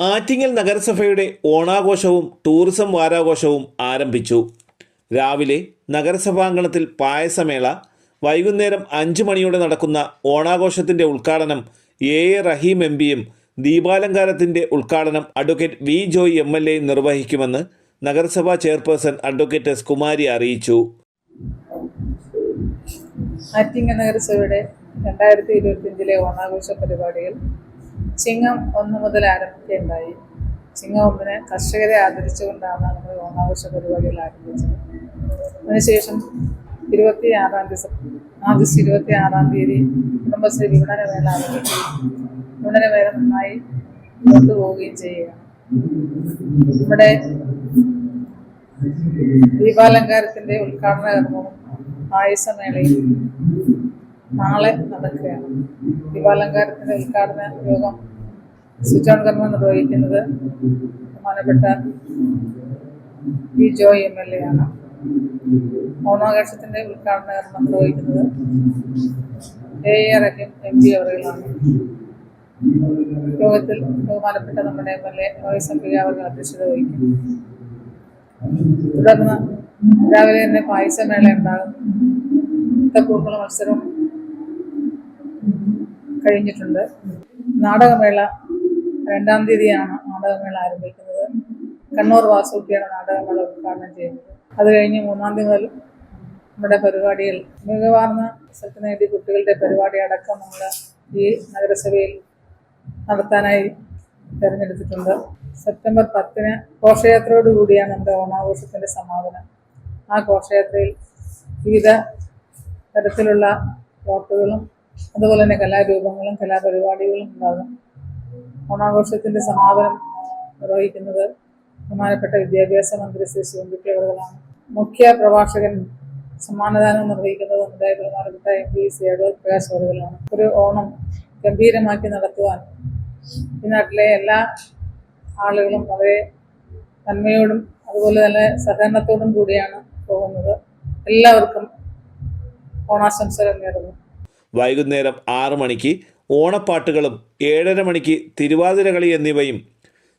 ആറ്റിങ്ങൽ നഗരസഭയുടെ ഓണാഘോഷവും ടൂറിസം വാരാഘോഷവും ആരംഭിച്ചു. രാവിലെ നഗരസഭാങ്കണത്തിൽ പായസമേള വൈകുന്നേരം അഞ്ച് മണിയോടെ നടക്കുന്ന ഓണാഘോഷത്തിന്റെ ഉദ്ഘാടനം എ. എ. റഹീം എം. പിയും ദീപാലങ്കാരത്തിന്റെ ഉദ്ഘാടനം advocate V. Joy M. L. A. നിർവഹിക്കുമെന്ന് നഗരസഭാ ചെയർപേഴ്സൺ അഡ്വക്കേറ്റ് എസ്. കുമാരി അറിയിച്ചു. ആറ്റിങ്ങൽ നഗരസഭയുടെ രണ്ടായിരത്തി ഇരുപത്തിയഞ്ചിലെ ഓണാഘോഷ പരിപാടികൾ ചിങ്ങം ഒന്ന് മുതൽ ആരംഭിക്കുകയുണ്ടായി ചിങ്ങം ഒന്നിന് കർഷകരെ ആദരിച്ചുകൊണ്ടാണ് നമ്മൾ ഓണാഘോഷ പരിപാടികൾ ആരംഭിച്ചത്. അതിനുശേഷം ഇരുപത്തി ആറാം ദിവസം ആഗസ്റ്റ് ഇരുപത്തി ആറാം തീയതി കുടുംബശ്രീ വിപണനമേള ആരംഭിക്കുകയും വിപണനമേള നന്നായി കൊണ്ടുപോവുകയും ചെയ്യുക നമ്മുടെ ദീപാലങ്കാരത്തിന്റെ ഉദ്ഘാടന കർമ്മവും പായസമേളയും നാളെ നടക്കുകയാണ്. ദീപാലങ്കാരത്തിന്റെ ഉദ്ഘാടന യോഗം സ്വിച്ച് ഓൺ കർമ്മം നിർവഹിക്കുന്നത് ബഹുമാനപ്പെട്ട P Joy M L A ആണ്. ഓണാഘോഷത്തിന്റെ ഉദ്ഘാടന കർമ്മം നിർവഹിക്കുന്നത് എ റഹീം എം പി അവറുകളാണ്. യോഗത്തിൽ ബഹുമാനപ്പെട്ട നമ്മുടെ M L A vice M P അവർ അധ്യക്ഷത വഹിക്കും തുടർന്ന് രാവിലെ തന്നെ പായസമേള ഉണ്ടാകും. പൂക്കള മത്സരം കഴിഞ്ഞിട്ടുണ്ട്. നാടകമേള രണ്ടാം തീയതിയാണ് നാടകമേള ആരംഭിക്കുന്നത്. കണ്ണൂർ വാസുക്കിയാണ് നാടകമേള ഉദ്ഘാടനം ചെയ്യുന്നത്. അത് കഴിഞ്ഞ് മൂന്നാം തീയതി മുതൽ നമ്മുടെ പരിപാടികൾ മികവാർന്ന സ്ഥലത്ത് നേടി കുട്ടികളുടെ പരിപാടി അടക്കം നമ്മൾ ഈ നഗരസഭയിൽ നടത്താനായി തിരഞ്ഞെടുത്തിട്ടുണ്ട്. സെപ്റ്റംബർ പത്തിന് ഘോഷയാത്രയോടുകൂടിയാണ് നമ്മുടെ ഓണാഘോഷത്തിന്റെ സമാപനം. ആ ഘോഷയാത്രയിൽ വിവിധ തരത്തിലുള്ള പ്ലോട്ടുകളും അതുപോലെ തന്നെ കലാരൂപങ്ങളും കലാപരിപാടികളും ഉണ്ടാകും. ഓണാഘോഷത്തിന്റെ സമാപനം നിർവഹിക്കുന്നത് ബഹുമാനപ്പെട്ട വിദ്യാഭ്യാസ മന്ത്രി ശ്രീ ശിവൻകുട്ടി അവറുകളാണ്. മുഖ്യ പ്രഭാഷകൻ സമ്മാനദാനം നിർവഹിക്കുന്നത് നമ്മുടെ ബഹുമാനപ്പെട്ട M P C Adoor Prakash അവറുകളാണ്. ഒരു ഓണം ഗംഭീരമാക്കി നടത്തുവാൻ ഈ നാട്ടിലെ എല്ലാ ആളുകളും വളരെ നന്മയോടും അതുപോലെ തന്നെ സഹകരണത്തോടും കൂടിയാണ് പോകുന്നത്. എല്ലാവർക്കും ഓണാശംസകൾ നേരുന്നു. വൈകുന്നേരം ആറ് മണിക്ക് ഓണപ്പാട്ടുകളും ഏഴര മണിക്ക് തിരുവാതിരകളി എന്നിവയും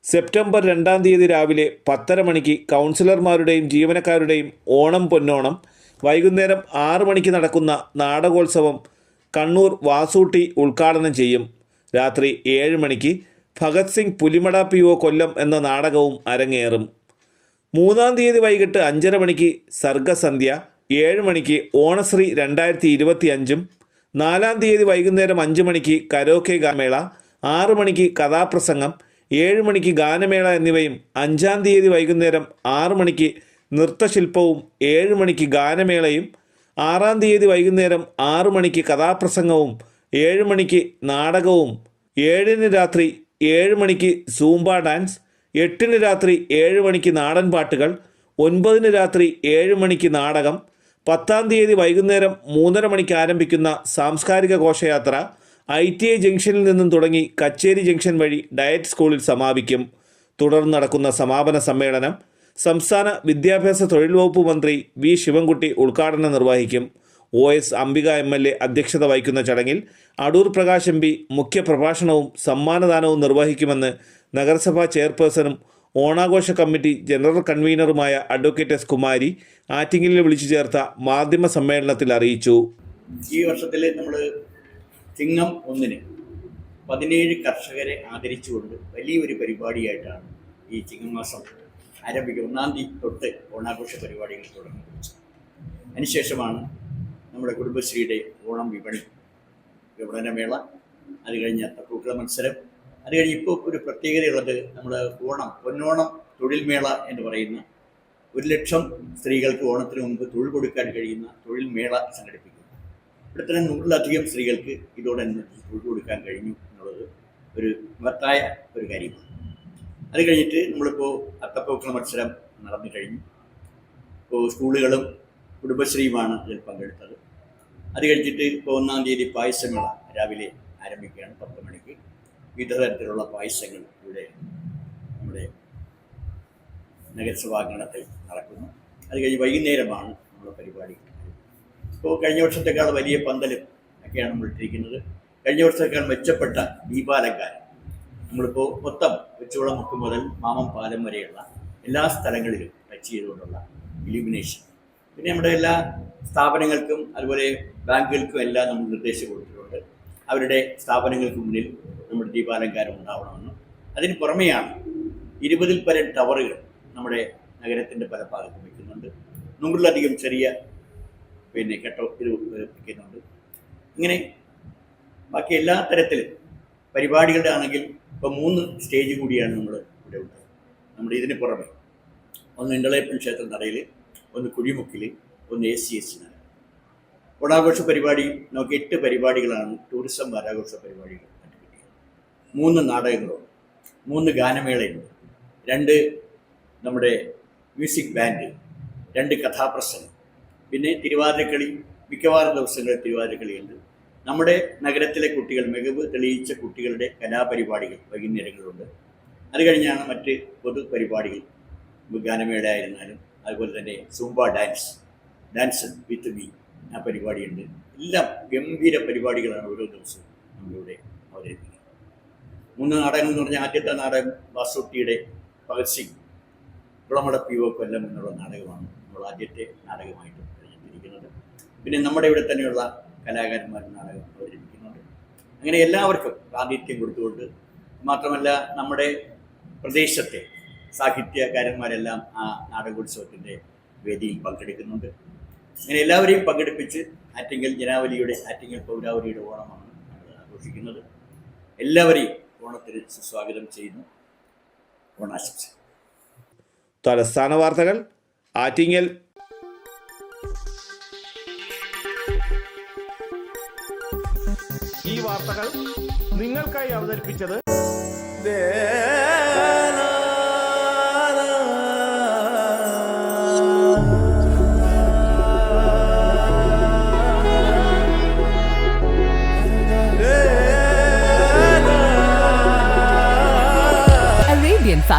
സെപ്റ്റംബർ രണ്ടാം തീയതി രാവിലെ പത്തര മണിക്ക് കൗൺസിലർമാരുടെയും ജീവനക്കാരുടെയും ഓണം പൊന്നോണം വൈകുന്നേരം ആറു മണിക്ക് നടക്കുന്ന നാടകോത്സവം കണ്ണൂർ വാസൂട്ടി ഉദ്ഘാടനം ചെയ്യും. രാത്രി ഏഴ് മണിക്ക് ഭഗത് സിംഗ് പുലിമട പി ഒ കൊല്ലം എന്ന നാടകവും അരങ്ങേറും. മൂന്നാം തീയതി വൈകിട്ട് അഞ്ചര മണിക്ക് സർഗസന്ധ്യ ഏഴ് മണിക്ക് ഓണശ്രീ രണ്ടായിരത്തി ഇരുപത്തി അഞ്ചും നാലാം തീയതി വൈകുന്നേരം അഞ്ച് മണിക്ക് കരോക്കെ ഗാനമേള ആറു മണിക്ക് കഥാപ്രസംഗം ഏഴ് മണിക്ക് ഗാനമേള എന്നിവയും അഞ്ചാം തീയതി വൈകുന്നേരം ആറു മണിക്ക് നൃത്തശില്പവും ഏഴ് മണിക്ക് ഗാനമേളയും ആറാം തീയതി വൈകുന്നേരം ആറ് മണിക്ക് കഥാപ്രസംഗവും ഏഴ് മണിക്ക് നാടകവും ഏഴിന് രാത്രി ഏഴ് മണിക്ക് സൂംബ ഡാൻസ് എട്ടിന് രാത്രി ഏഴ് മണിക്ക് നാടൻ പാട്ടുകൾ ഒൻപതിന് രാത്രി ഏഴ് മണിക്ക് നാടകം പത്താം തീയതി വൈകുന്നേരം മൂന്നര മണിക്ക് ആരംഭിക്കുന്ന സാംസ്കാരിക ഘോഷയാത്ര ഐ ടി ഐ ജംഗ്ഷനിൽ നിന്നും തുടങ്ങി കച്ചേരി ജംഗ്ഷൻ വഴി ഡയറ്റ് സ്കൂളിൽ സമാപിക്കും. തുടർന്ന് നടക്കുന്ന സമാപന സമ്മേളനം സംസ്ഥാന വിദ്യാഭ്യാസ തൊഴിൽ വകുപ്പ് മന്ത്രി വി ശിവൻകുട്ടി ഉദ്ഘാടനം നിർവഹിക്കും. O S Ambika M L A അധ്യക്ഷത വഹിക്കുന്ന ചടങ്ങിൽ അടൂർ പ്രകാശ് എം പി മുഖ്യപ്രഭാഷണവും സമ്മാനദാനവും നിർവഹിക്കുമെന്ന് നഗരസഭാ ചെയർപേഴ്സണും ഓണാഘോഷ കമ്മിറ്റി ജനറൽ കൺവീനറുമായ അഡ്വക്കേറ്റ് എസ് കുമാരി ആറ്റിങ്ങലിൽ വിളിച്ചു ചേർത്ത മാധ്യമ സമ്മേളനത്തിൽ അറിയിച്ചു. ഈ വർഷത്തിലെ നമ്മൾ ചിങ്ങം ഒന്നിന് പതിനേഴ് കർഷകരെ ആദരിച്ചുകൊണ്ട് വലിയൊരു പരിപാടിയായിട്ടാണ് ഈ ചിങ്ങമാസം ആരംഭിക്കുക ഒന്നാം തീയതി തൊട്ട് ഓണാഘോഷ പരിപാടികൾ തുടങ്ങി അതിനുശേഷമാണ് നമ്മുടെ കുടുംബശ്രീയുടെ ഓണം വിപണി വിപണനമേള അത് കഴിഞ്ഞ് പൂക്കള മത്സരം അത് കഴിഞ്ഞ് ഇപ്പോൾ ഒരു പ്രത്യേകതയുള്ളത് നമ്മൾ ഓണം പൊന്നോണം തൊഴിൽ മേള എന്ന് പറയുന്ന ഒരു ലക്ഷം സ്ത്രീകൾക്ക് ഓണത്തിന് മുമ്പ് തൊഴിൽ കൊടുക്കാൻ കഴിയുന്ന തൊഴിൽ മേള സംഘടിപ്പിക്കുന്നു. ഇവിടെ തന്നെ നൂറിലധികം സ്ത്രീകൾക്ക് ഇതോടനുബന്ധിച്ച് തൊഴിൽ കൊടുക്കാൻ കഴിഞ്ഞു എന്നുള്ളത് ഒരു മഹത്തായ ഒരു കാര്യമാണ്. അത് കഴിഞ്ഞിട്ട് നമ്മളിപ്പോൾ അത്തപ്പൂക്കള മത്സരം നടന്നു കഴിഞ്ഞു. ഇപ്പോൾ സ്കൂളുകളും കുടുംബശ്രീയുമാണ് ഇതിൽ പങ്കെടുത്തത്. അത് കഴിഞ്ഞിട്ട് ഇപ്പോൾ ഒന്നാം തീയതി പായസമേള രാവിലെ ആരംഭിക്കുകയാണ് പത്ത് മണിക്ക്. വിവിധ തരത്തിലുള്ള പായസങ്ങൾ ഇവിടെ നമ്മുടെ നഗരസഭാ നഗരസഭാങ്കണത്തിൽ നടക്കുന്നു. അത് കഴിഞ്ഞ് വൈകുന്നേരമാണ് നമ്മുടെ പരിപാടി. ഇപ്പോൾ കഴിഞ്ഞ വർഷത്തേക്കാൾ വലിയ പന്തലും ഒക്കെയാണ് നമ്മൾ ഇട്ടിരിക്കുന്നത്. കഴിഞ്ഞ വർഷത്തേക്കാൾ മെച്ചപ്പെട്ട ദീപാലങ്കാരം. നമ്മളിപ്പോൾ മൊത്തം വെച്ചുകുളം മുക്ക് മുതൽ മാമം പാലം വരെയുള്ള എല്ലാ സ്ഥലങ്ങളിലും ടച്ച് ചെയ്തുകൊണ്ടുള്ള ഇലുമിനേഷൻ പിന്നെ നമ്മുടെ എല്ലാ സ്ഥാപനങ്ങൾക്കും അതുപോലെ ബാങ്കുകൾക്കും എല്ലാം നമ്മൾ നിർദ്ദേശം കൊടുത്തിട്ടുണ്ട്. അവരുടെ സ്ഥാപനങ്ങൾക്ക് മുന്നിൽ നമ്മുടെ ദീപാലങ്കാരം ഉണ്ടാവണമെന്നും. അതിന് പുറമെയാണ് ഇരുപതിൽ പരം ടവറുകൾ നമ്മുടെ നഗരത്തിന്റെ പല ഭാഗത്തും വയ്ക്കുന്നുണ്ട് നൂറിലധികം ചെറിയ പിന്നെ കെട്ടോ ഇത് വയ്ക്കുന്നുണ്ട് ഇങ്ങനെ ബാക്കി എല്ലാ തരത്തിലും പരിപാടികളുടെ ആണെങ്കിൽ ഇപ്പോൾ മൂന്ന് സ്റ്റേജ് കൂടിയാണ് നമ്മൾ ഇവിടെ ഉള്ളത്. നമ്മുടെ ഇതിന് പുറമെ ഒന്ന് ഇണ്ടളയപ്പൻ ക്ഷേത്ര നടയിൽ ഒന്ന് കുഴിമുക്കിൽ ഒന്ന് എ സി എസ് ഓണാഘോഷ പരിപാടി നമുക്ക് എട്ട് പരിപാടികളാണ്. ടൂറിസം വാരാഘോഷ പരിപാടികൾ. മൂന്ന് നാടകങ്ങളുണ്ട് മൂന്ന് ഗാനമേളയുണ്ട് രണ്ട് നമ്മുടെ മ്യൂസിക് ബാൻഡ് രണ്ട് കഥാപ്രസംഗം. പിന്നെ തിരുവാതിരക്കളി മിക്കവാറും ദിവസങ്ങളിൽ തിരുവാതിരക്കളിയുണ്ട്. നമ്മുടെ നഗരത്തിലെ കുട്ടികൾ മികവ് തെളിയിച്ച കുട്ടികളുടെ കലാപരിപാടികൾ വൈകുന്നേരങ്ങളുണ്ട് അത് കഴിഞ്ഞാണ് മറ്റ് പൊതു പരിപാടികൾ ഗാനമേള ആയിരുന്നാലും അതുപോലെ തന്നെ Zumba dance dance with me ആ പരിപാടിയുണ്ട്. എല്ലാം ഗംഭീര പരിപാടികളാണ് ഓരോ ദിവസവും നമ്മളിവിടെ അവതരിപ്പിക്കുന്നത്. മൂന്ന് നാടകം എന്ന് പറഞ്ഞാൽ ആദ്യത്തെ നാടകം വാസുട്ടിയുടെ ഭഗത് സിംഗ്. കുളമട പി ഒ കൊല്ലം എന്നുള്ള നാടകമാണ് നമ്മൾ ആദ്യത്തെ നാടകമായിട്ട് അവതരിപ്പിക്കുന്നത് പിന്നെ നമ്മുടെ ഇവിടെ തന്നെയുള്ള കലാകാരന്മാർ നാടകം അവതരിപ്പിക്കുന്നുണ്ട് അങ്ങനെ എല്ലാവർക്കും പ്രാതിനിധ്യം കൊടുത്തുകൊണ്ട് മാത്രമല്ല നമ്മുടെ പ്രദേശത്തെ സാഹിത്യകാരന്മാരെല്ലാം ആ നാടകോത്സവത്തിന്റെ വേദിയിൽ പങ്കെടുക്കുന്നുണ്ട്. അങ്ങനെ എല്ലാവരെയും പങ്കെടുപ്പിച്ച് ആറ്റിങ്ങൽ ജനാവലിയുടെ ആറ്റിങ്ങൽ പൗരാവലിയുടെ ഓണമാണ് ആഘോഷിക്കുന്നത്. എല്ലാവരെയും ഓണത്തിന് സുസ്വാഗതം ചെയ്യുന്നു. ഓണാശംസ. തലസ്ഥാന വാർത്തകൾ ആറ്റിങ്ങൽ. ഈ വാർത്തകൾ നിങ്ങൾക്കായി അവതരിപ്പിച്ചത് Arabian